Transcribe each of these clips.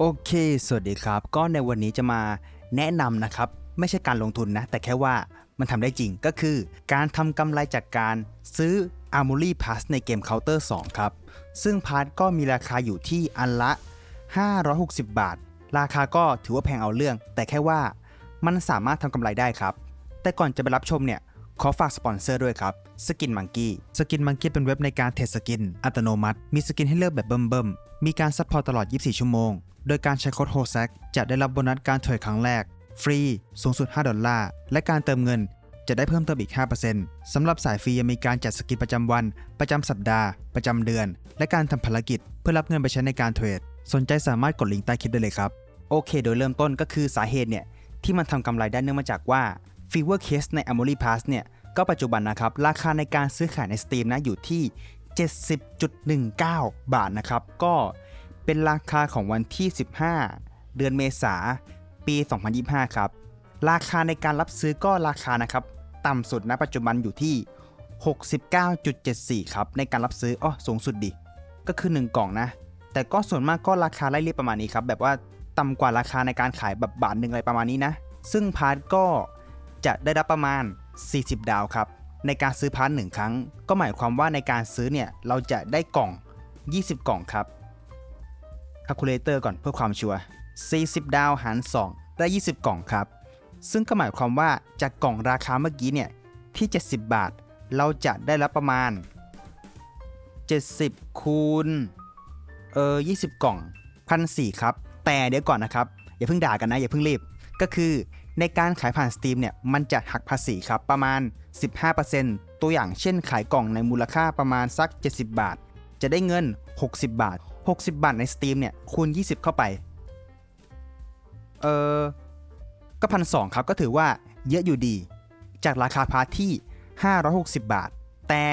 โอเค สวัสดีครับ ก็ในวันนี้จะมาแนะนำนะครับ ไม่ใช่การลงทุนนะ แต่แค่ว่ามันทำได้จริงก็คือ การทำกำไรจากการซื้อ Armory Pass ในเกม Counter 2 ครับ ซึ่งพาร์ทก็มีราคาอยู่ที่อันละ 560 บาท ราคาก็ถือว่าแพงเอาเรื่อง แต่แค่ว่ามันสามารถทำกำไรได้ครับ แต่ก่อนจะไปรับชมเนี่ย ขอฝากสปอนเซอร์ด้วยครับสกินมังกี้สกินมังกี้เป็นเว็บในการเทรดสกิน อัตโนมัติ มีสกินให้เลือกแบบเบิ่มๆ มีการซัพพอร์ตตลอด 24 ชั่วโมง โดยการใช้โค้ดโฮแซกจะได้รับโบนัสการเทรดครั้งแรก ฟรี สูงสุด 5 ดอลลาร์ และการเติมเงินจะได้เพิ่มเติมอีก 5%สำหรับสายฟรียังมีการจัดสกินประจำวัน ประจำสัปดาห์ ประจำเดือน และการทำภารกิจ เพื่อรับเงินไปใช้ในการเทรด สนใจสามารถกดลิงก์ใต้คลิปได้เลยครับ โอเค โดยเริ่มต้นก็คือสาเหตุเนี่ยที่มันทำกำไรได้เนื่องมาจากว่า Fever Case ใน Amory Pass เนี่ย ก็ปัจจุบันนะครับ ราคาในการซื้อขายใน Steam นะ อยู่ที่ 70.19 บาทนะครับ ก็เป็นราคาของวันที่ 15 เดือนเมษาปี 2025 ครับ ราคาในการรับซื้อก็ราคานะครับ ต่ำสุดณปัจจุบันอยู่ที่ 69.74 ครับ ในการรับซื้ออ๋อสูงสุดดิ ก็คือ 1 กล่องนะ แต่ก็ส่วนมากก็ราคาไล่เรียบประมาณนี้ครับ แบบว่าต่ำกว่าราคาในการขายแบบบาทหนึ่งอะไรประมาณนี้นะ ซึ่งพาร์ทก็ จะได้รับประมาณ 40 ดาวครับ ในการซื้อพาร์ทหนึ่งครั้ง ก็หมายความว่าในการซื้อเนี่ยเราจะได้กล่อง 20 กล่องครับคาคูลเลเตอร์ก่อนเพื่อความชัวร์ 40 ดาวหาร 2 ได้ 20 กล่องครับ ซึ่งก็หมายความว่าจากกล่องราคาเมื่อกี้เนี่ยที่ 70 บาท เราจะได้รับประมาณ 70 คูณ เออ20 กล่องพันสครับ แต่เดี๋ยวก่อนนะครับ อย่าเพิ่งด่ากันนะ อย่าเพิ่งรีบ ก็คือ ในการขายผ่าน Steam เนี่ยมันจะหักภาษีครับประมาณ 15%ตัวอย่างเช่นขายกล่องในมูลค่าประมาณสัก 70 บาท จะได้เงิน 60 บาท 60 บาทใน Steam เนี่ยคูณ 20 เข้าไป เออก็พันสครับก็ถือว่าเยอะอยู่ดี จากราคาพาร์ทที่ 560 บาท แต่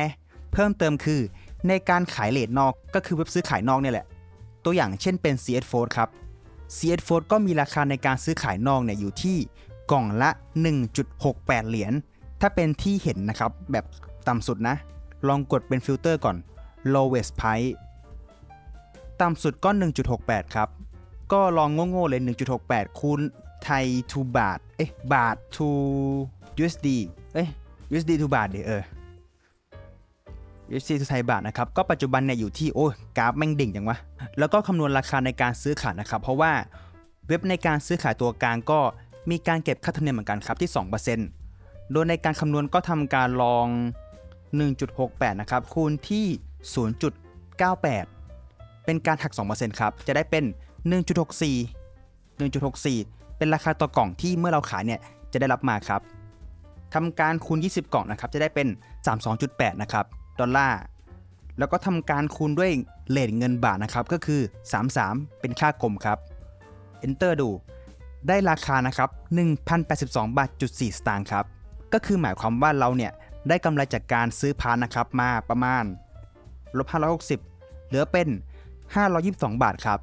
เพิ่มเติมคือในการขายเลทนอกก็คือเว็บซื้อขายนอกเนี่ยแหละ ตัวอย่างเช่นเป็น CS Fold ครับ CS Fold ก็มีราคาในการซื้อขายนอกเนี่ยอยู่ที่ กล่องละ 1.68 เหรียญ ถ้าเป็นที่เห็นนะครับ แบบต่ำสุดนะ ลองกดเป็นฟิลเตอร์ก่อน lowest price ต่ำสุดก็ 1.68 ครับ ก็ลองโง่ๆเลย 1.68 คูณไทย to บาท เอ๊ะ บาท to USD เอ้ย USD to บาทเดี๋ยวเออ USD to ไทยบาทนะครับ ก็ปัจจุบันเนี่ยอยู่ที่ โอ้ยกราฟแม่งดิ่งจังวะ แล้วก็คำนวณราคาในการซื้อขายนะครับ เพราะว่าเว็บในการซื้อขายตัวกลางก็ มีการเก็บค่าธรรมเนียมเหมือนกันครับที่ 2%โดยในการคำนวณก็ทำการลอง 1.68 นะครับ คูณที่ 0.98 เป็นการหัก 2%ครับ จะได้เป็น 1.64 1.64 เป็นราคาต่อกล่องที่เมื่อเราขายเนี่ยจะได้รับมาครับทำการคูณ 20 กล่องนะครับ จะได้เป็น 32.8 นะครับ ดอลลาร์ แล้วก็ทำการคูณด้วยเลทเงินบาทนะครับ ก็คือ 33 เป็นค่ากลมครับ Enter ดู ได้ราคานะครับ1,082บาทจุด4สตางค์ครับ ก็คือหมายความว่าเราเนี่ยได้กำไรจากการซื้อพาร์ทนะครับมาประมาณลบ560 เหลือเป็น 522 บาทครับ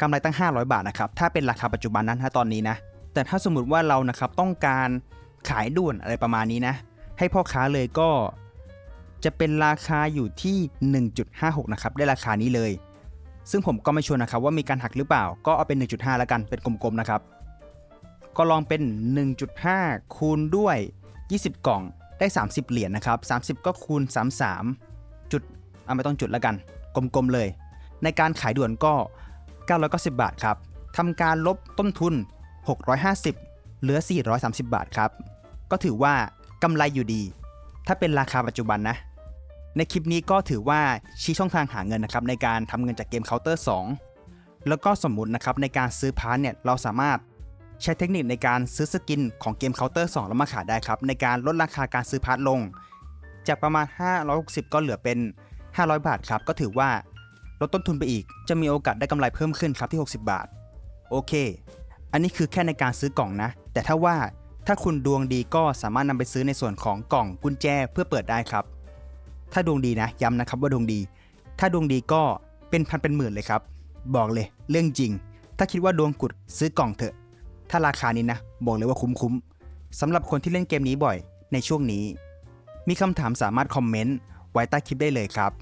กำไรตั้ง 500 บาทนะครับ ถ้าเป็นราคาปัจจุบันนั้นถ้าตอนนี้นะ แต่ถ้าสมมติว่าเรานะครับต้องการขายด่วนอะไรประมาณนี้นะ ให้พ่อค้าเลยก็จะเป็นราคาอยู่ที่ 1.56 นะครับ ได้ราคานี้เลย ซึ่งผมก็ไม่ชัวร์นะครับว่ามีการหักหรือเปล่า ก็เอาเป็น 1.5 แล้วกัน เป็นกลมๆนะครับ ก็ลองเป็น 1.5 คูณด้วย 20 กล่องได้ 30 เหรียญนะครับ 30 ก็คูณ 33 จุดเอาไม่ต้องจุดแล้วกัน กลมๆเลย ในการขายด่วนก็ 990 บาทครับทำการลบต้นทุน 650 เหลือ 430 บาทครับ ก็ถือว่ากำไรอยู่ดี ถ้าเป็นราคาปัจจุบันนะ ในคลิปนี้ก็ถือว่าชี้ช่องทางหาเงินนะครับในการทำเงินจากเกม Counter 2 แล้วก็สมมุตินะครับในการซื้อพาร์ทเนี่ยเราสามารถใช้เทคนิคในการซื้อสกินของเกม Counter 2 แล้วมาขายได้ครับในการลดราคาการซื้อพาร์ทลง จากประมาณ 560 ก็เหลือเป็น 500 บาทครับก็ถือว่าลดต้นทุนไปอีก จะมีโอกาสได้กำไรเพิ่มขึ้นครับที่ 60 บาท โอเค อันนี้คือแค่ในการซื้อกล่องนะ แต่ถ้าว่าถ้าคุณดวงดีก็สามารถนำไปซื้อในส่วนของกล่องกุญแจเพื่อเปิดได้ครับ ถ้าดวงดีนะย้ำนะครับว่าดวงดี ถ้าดวงดีก็เป็นพันเป็นหมื่นเลยครับ บอกเลยเรื่องจริง ถ้าคิดว่าดวงกุดซื้อกล่องเถอะ ถ้าราคานี้นะบอกเลยว่าคุ้มๆสำหรับคนที่เล่นเกมนี้บ่อยในช่วงนี้ มีคำถามสามารถคอมเมนต์ไว้ใต้คลิปได้เลยครับ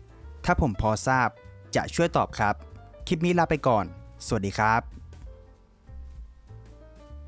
ถ้าผมพอทราบจะช่วยตอบครับ คลิปนี้ลาไปก่อน สวัสดีครับ